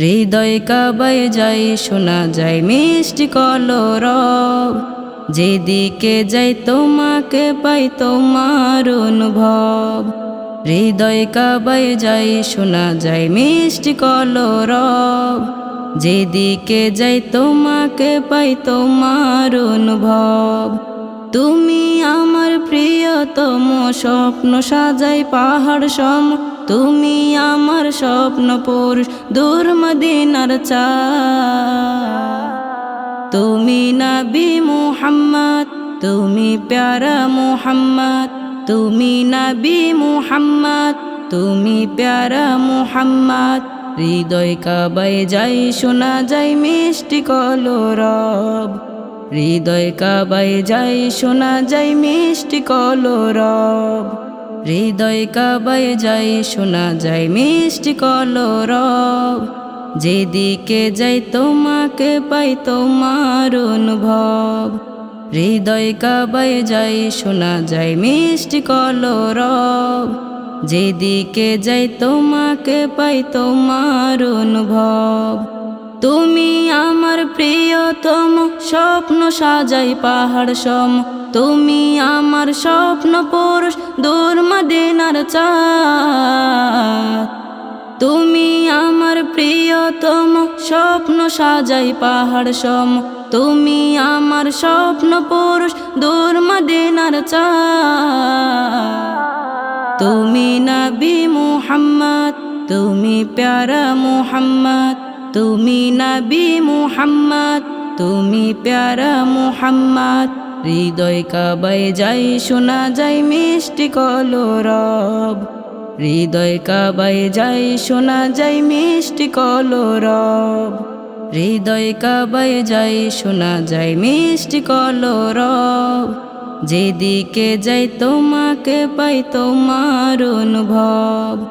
হৃদয় কাবায় যাই শোনা যায় মিষ্টি কলরব। যেদিকে যাই তোমাকে পাই তোমার অনুভব। হৃদয় কাবায় যাই শোনা যায় মিষ্টি কলরব। যেদিকে যাই তোমাকে পাই তোমার অনুভব। তুমি আমার প্রিয়তম স্বপ্ন সাজাই পাহাড় সম তুমি আমার স্বপ্ন পুরুষ দুর্মদিনার চা তুমি নবী মুহাম্মদ, তুমি প্যারা মুহাম্মদ। তুমি নবী মুহাম্মদ, তুমি প্যারা মুহাম্মদ। হৃদয় কাবাই যাই, শোনা যাই মিষ্টি কলরব। হৃদয় কাবাই যাই, শোনা যাই মিষ্টি কলরব। হৃদয় কাবাই যাই শোনা যাই মিষ্টি কলরব। যেদিকে যাই তোমাকে পাই তোমার অনুভব। হৃদয় কাবাই যাই শোনা যাই মিষ্টি কলরব। যেদিকে যাই তোমাকে পাই তোমার অনুভব। তুমি আমার প্রিয়তম, স্বপ্ন সাজাই পাহাড় সম। তুমি আমার স্বপ্ন পুরুষ দুর্মদিনার চা তুমি আমার প্রিয়তম, স্বপ্ন সাজাই পাহাড় সম। তুমি আমার স্বপ্ন পুরুষ দুর্মদিনার চা তুমি নবী মুহাম্মদ, তুমি প্যারা মুহাম্মদ। তুমি নবী মুহাম্মদ, তুমি প্যারা মুহাম্মদ। হৃদয় কাবাই যাই শোনা যাই মিষ্টি কলরব। হৃদয় কাবাই যাই শোনা যাই মিষ্টি কলরব। হৃদয় কাবাই যাই শোনা যাই মিষ্টি কলরব। যেদিকে যাই, তোমাকে পাই তোমার অনুভব।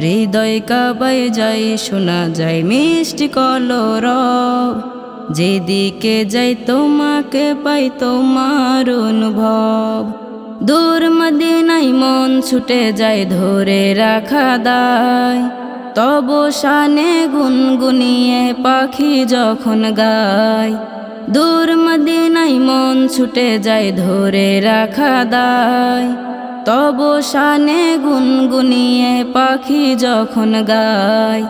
হৃদয় কাবাই যাই শোনা যাই মিষ্টি কলরব। যেদিকে যাই তোমাকে পাই তোমার অনুভব। দূর মদিনাই মন ছুটে যায় ধরে রাখা দায়। তব শানে গুনগুনিয়ে পাখি যখন গায়। দূর মদিনাই মন ছুটে যায় ধরে রাখা দায়। তব শানে গুনগুনিয়ে পাখি যখন গায়।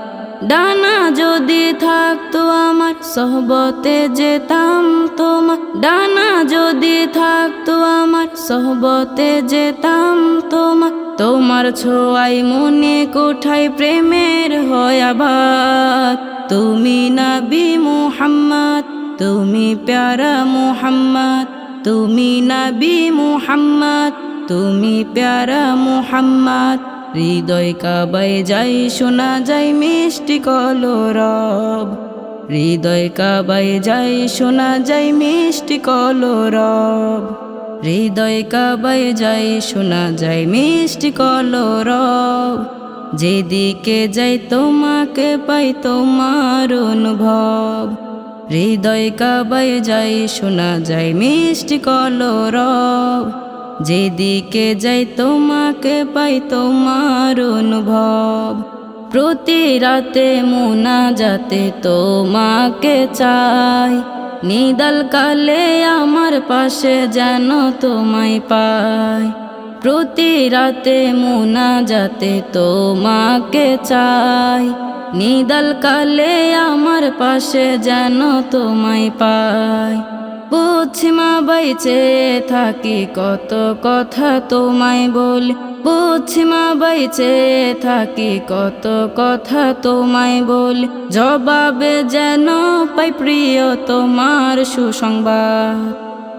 ডানা যদি থাকতো আমার, সহবতে যেতাম তোমার। ডানা যদি থাকতো আমার, সহবতে যেতাম তোমার। তোমার ছোঁয়াই মনে কোঠায় প্রেমের হয় আবার। তুমি নবী মুহাম্মদ, তুমি প্যারা মুহাম্মদ। তুমি নবী মুহাম্মদ, তুমি প্যারা মুহাম্মদ। হৃদয় কাবাই যাই শোনা যাই মিষ্টি কলরব। হৃদয় কাবাই যাই শোনা যাই মিষ্টি কলরব। হৃদয় কাবাই যাই শোনা যাই মিষ্টি কলরব। যেদিকে যাই, তোমাকে পাই তোমার অনুভব। হৃদয় কাবাই যাই শোনা যাই মিষ্টি কলরব। যেদিকে যাই তোমাকে পাই তোমার অনুভব। প্রতি রাতে মোনা যাতে তোমাকে চাই। নিদাল কালে আমার পাশে যেন তোমায় পাই। প্রতি রাতে মোনা যাতে তোমাকে চাই। নিদাল কালে আমার পাশে যেন তোমায় পাই বুঝিমা বাইচে থাকি, কত কথা তোমায় বলি। বুঝিমা বাইচে থাকি, কত কথা তোমায় বলি। জবাবে যেন পাই প্রিয় তোমার সুসংবাদ।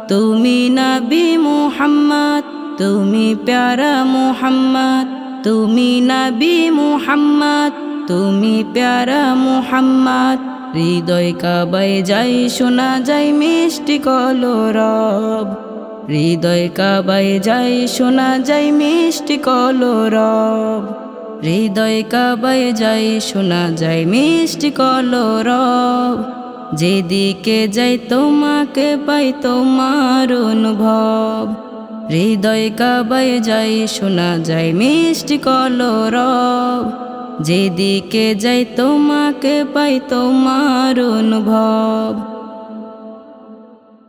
তুমি নবী মুহাম্মদ, তুমি প্যারা মুহাম্মদ। তুমি নবী মুহাম্মদ, তুমি প্যারা মুহাম্মদ। হৃদয় কাবাই যাই শোনা যাই মিষ্টি কলরব। হৃদয় কাবাই যাই শোনা যাই মিষ্টি কলরব। হৃদয় কাবাই যাই শোনা যাই মিষ্টি কলরব। যেদিকে যাই, তোমাকে পাই তোমার অনুভব। হৃদয় কাবাই যাই শোনা যাই মিষ্টি কলরব। যেদিকে যাই তোমাকে পাই তোমার অনুভব।